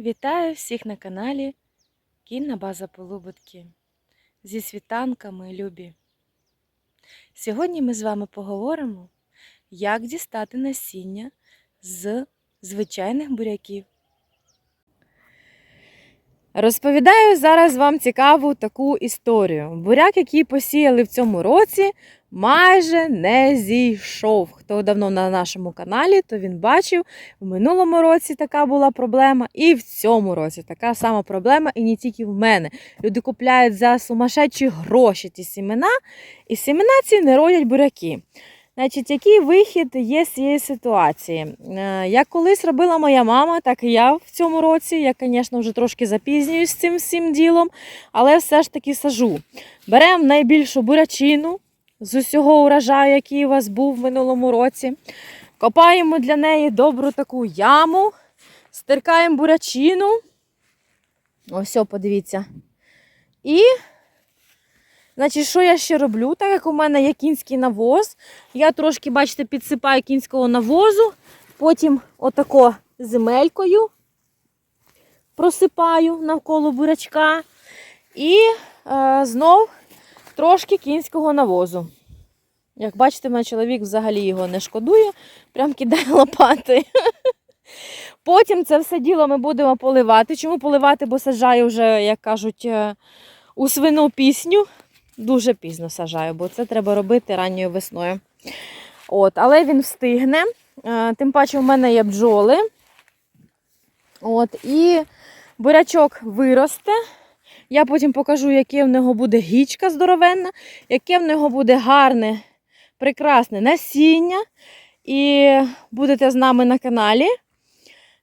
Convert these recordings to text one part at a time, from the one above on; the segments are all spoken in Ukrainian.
Вітаю всіх на каналі Кінна База Полубутки зі світанками любі. Сьогодні ми з вами поговоримо, як дістати насіння з звичайних буряків. Розповідаю зараз вам цікаву таку історію. Буряк, який посіяли в цьому році, майже не зійшов. Хто давно на нашому каналі, то він бачив, в минулому році така була проблема, і в цьому році така сама проблема, і не тільки в мене. Люди купляють за сумасшедші гроші ті сімена, і сімена ці не родять буряки. Значить, який вихід є з цієї ситуації? Е, Як колись робила моя мама, так і я в цьому році. Я, звісно, вже трошки запізнююсь з цим всім ділом, але все ж таки сажу. Беремо найбільшу бурячину з усього урожаю, який у вас був в минулому році. Копаємо для неї добру таку яму, стиркаємо бурячину. Ось, подивіться. І Значить, що я ще роблю? Так як у мене є кінський навоз, я трошки, бачите, підсипаю кінського навозу, потім отако земелькою просипаю навколо бурячка і е, знов трошки кінського навозу. Як бачите, мій чоловік взагалі його не шкодує, прям кидає лопати. Потім це все діло ми будемо поливати. Чому поливати? Бо саджаю вже, як кажуть, е, у свину пісню дуже пізно сажаю, бо це треба робити ранньою весною. От, Але він встигне. Е, Тим паче, у мене є бджоли. От, І бурячок виросте. Я потім покажу, яке в нього буде гічка здоровенна, яке в нього буде гарне, прекрасне насіння. І будете з нами на каналі.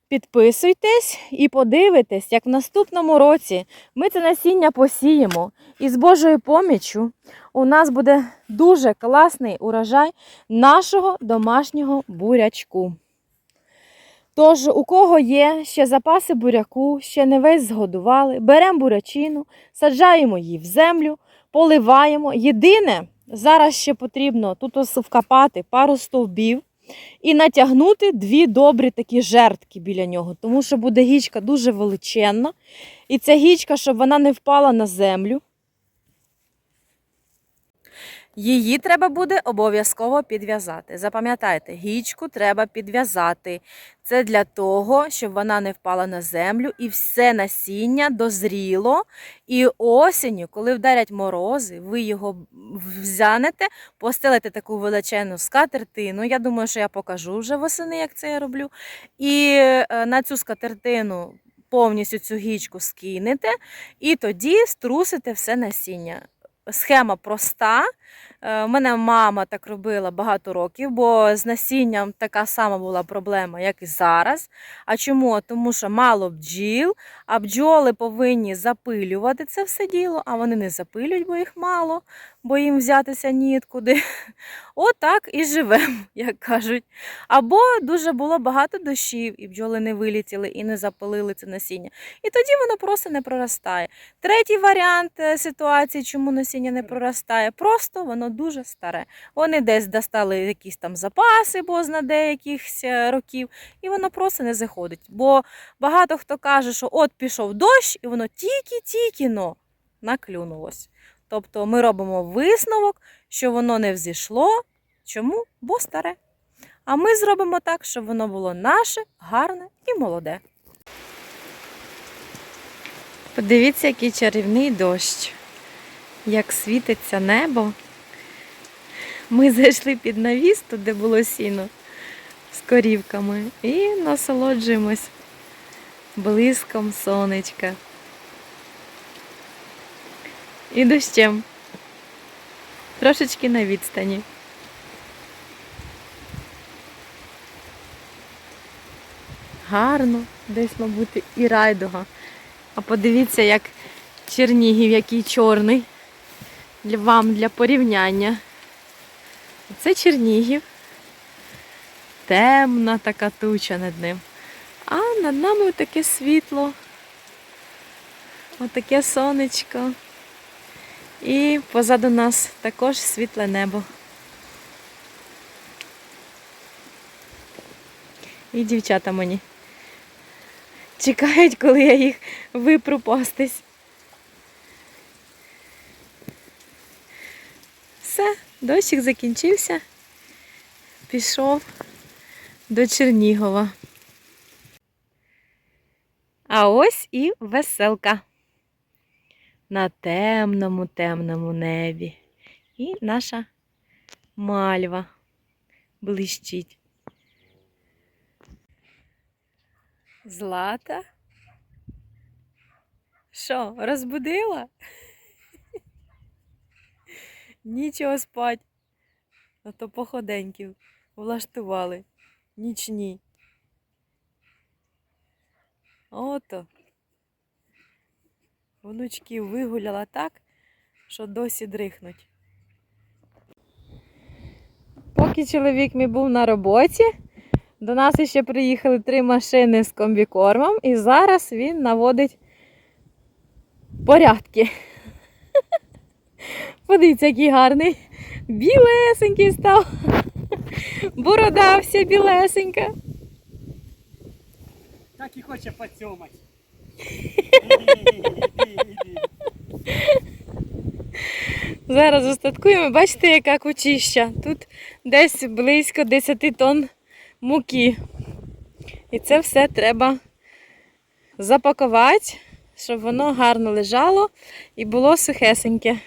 Підписуйтесь і подивитесь, як в наступному році ми це насіння посіємо. І з Божою поміччю у нас буде дуже класний урожай нашого домашнього бурячку. Тож, у кого є ще запаси буряку, ще не весь згодували, беремо бурячину, саджаємо її в землю, поливаємо. Єдине, зараз ще потрібно тут вкопати пару стовбів і натягнути дві добрі такі жертки біля нього, тому що буде гічка дуже величенна. І ця гічка, щоб вона не впала на землю. Її треба буде обов'язково підв'язати. Запам'ятайте, гічку треба підв'язати. Це для того, щоб вона не впала на землю і все насіння дозріло. І осінню, коли вдарять морози, ви його взянете, постелите таку величезну скатертину. Я думаю, що я покажу вже восени, як це я роблю. І е, на цю скатертину повністю цю гічку скинете, і тоді струсите все насіння. Схема проста. Е, мене мама так робила багато років, бо з насінням така сама була проблема, як і зараз. А чому? Тому що мало бджіл, а бджоли повинні запилювати це все діло, а вони не запилюють, бо їх мало, бо їм взятися ніоткуди. Отак і живемо, як кажуть. Або дуже було багато дощів, і бджоли не вилітіли і не запилили це насіння. І тоді воно просто не проростає. Третій варіант е, ситуації, чому насіння не проростає, просто воно дуже старе. Вони десь достали якісь там запаси, бо з на деяких е, років, і воно просто не заходить. Бо багато хто каже, що от пішов дощ, і воно тільки-тільки но наклюнулось. Тобто ми робимо висновок, що воно не взійшло. Чому? Бо старе. А ми зробимо так, щоб воно було наше, гарне і молоде. Подивіться, який чарівний дощ. Як світиться небо. Ми зайшли під навіс, де було сіно з корівками, і насолоджуємось блиском сонечка. І дощем. Трошечки на відстані. Гарно, десь, мабуть, і райдуга. А подивіться, як Чернігів, який чорний. Вам для порівняння. Це Чернігів. Темна така туча над ним. А над нами таке світло. Отаке сонечко. І позаду нас також світле небо. І дівчата мені чекають, коли я їх випру пастись. Все, дощик закінчився. Пішов до Чернігова. А ось і веселка. На темному, темному небі. І наша мальва блищить. Злата? Що, розбудила? Нічого спать. А то походеньків влаштували. Нічні. Ото. Внучків вигуляла так, що досі дрихнуть. Поки чоловік мій був на роботі, до нас ще приїхали три машини з комбікормом, і зараз він наводить порядки. Подивіться, який гарний. Білесенький став. Борода вся білесенька. Так і хоче поцьомать. Зараз остаткуємо. Бачите, яка кучища. Тут десь близько 10 тонн муки. І це все треба запакувати, щоб воно гарно лежало і було сухесеньке.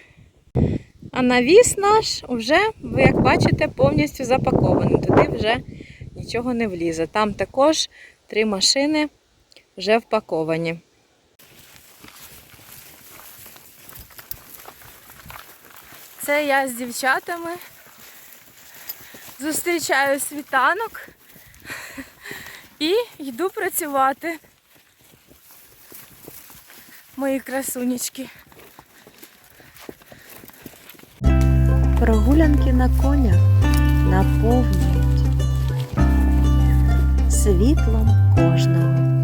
А навіс наш вже, ви як бачите, повністю запакований. Туди вже нічого не влізе. Там також три машини вже впаковані. Це я з дівчатами зустрічаю світанок і йду працювати. Мої красунечки. Прогулянки на конях наповнюють світлом кожного.